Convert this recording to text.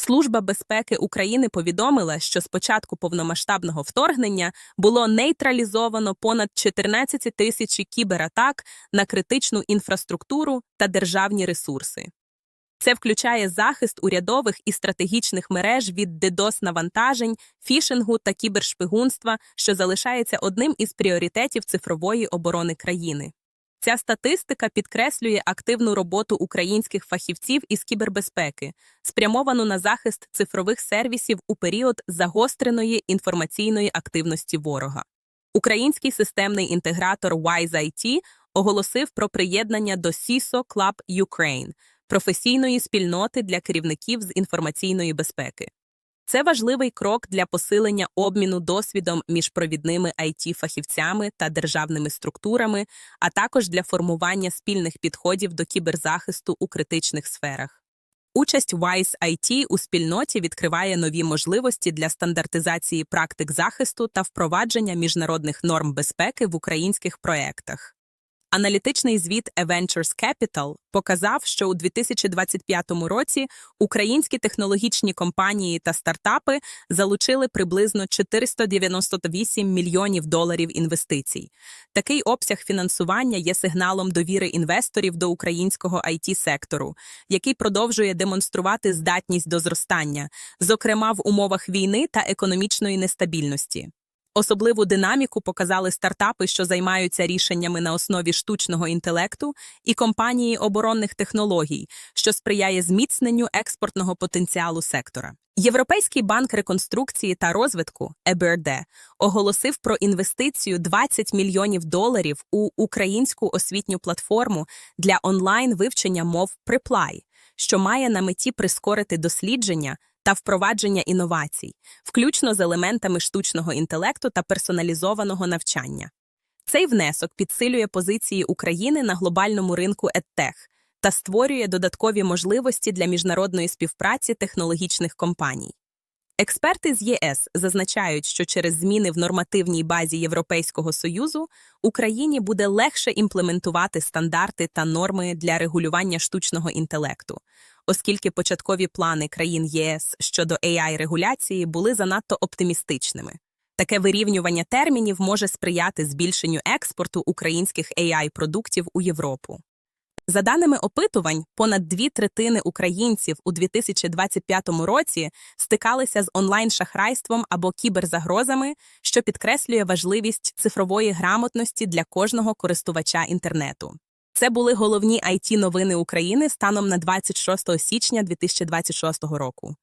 Служба безпеки України повідомила, що з початку повномасштабного вторгнення було нейтралізовано понад 14 тисяч кібератак на критичну інфраструктуру та державні ресурси. Це включає захист урядових і стратегічних мереж від DDoS-навантажень, фішингу та кібершпигунства, що залишається одним із пріоритетів цифрової оборони країни. Ця статистика підкреслює активну роботу українських фахівців із кібербезпеки, спрямовану на захист цифрових сервісів у період загостреної інформаційної активності ворога. Український системний інтегратор WiseIT оголосив про приєднання до CISO Club Ukraine – професійної спільноти для керівників з інформаційної безпеки. Це важливий крок для посилення обміну досвідом між провідними IT-фахівцями та державними структурами, а також для формування спільних підходів до кіберзахисту у критичних сферах. Участь WISE IT у спільноті відкриває нові можливості для стандартизації практик захисту та впровадження міжнародних норм безпеки в українських проєктах. Аналітичний звіт Aventures Capital показав, що у 2025 році українські технологічні компанії та стартапи залучили приблизно 498 мільйонів доларів інвестицій. Такий обсяг фінансування є сигналом довіри інвесторів до українського IT-сектору, який продовжує демонструвати здатність до зростання, зокрема в умовах війни та економічної нестабільності. Особливу динаміку показали стартапи, що займаються рішеннями на основі штучного інтелекту, і компанії оборонних технологій, що сприяє зміцненню експортного потенціалу сектора. Європейський банк реконструкції та розвитку ЕБРД оголосив про інвестицію 20 мільйонів доларів у українську освітню платформу для онлайн вивчення мов Preply, що має на меті прискорити дослідження та впровадження інновацій, включно з елементами штучного інтелекту та персоналізованого навчання. Цей внесок підсилює позиції України на глобальному ринку EdTech та створює додаткові можливості для міжнародної співпраці технологічних компаній. Експерти з ЄС зазначають, що через зміни в нормативній базі Європейського союзу Україні буде легше імплементувати стандарти та норми для регулювання штучного інтелекту, оскільки початкові плани країн ЄС щодо ai регуляції були занадто оптимістичними. Таке вирівнювання термінів може сприяти збільшенню експорту українських ai продуктів у Європу. За даними опитувань, понад дві третини українців у 2025 році стикалися з онлайн-шахрайством або кіберзагрозами, що підкреслює важливість цифрової грамотності для кожного користувача інтернету. Це були головні it новини України станом на 26 січня 2026 року.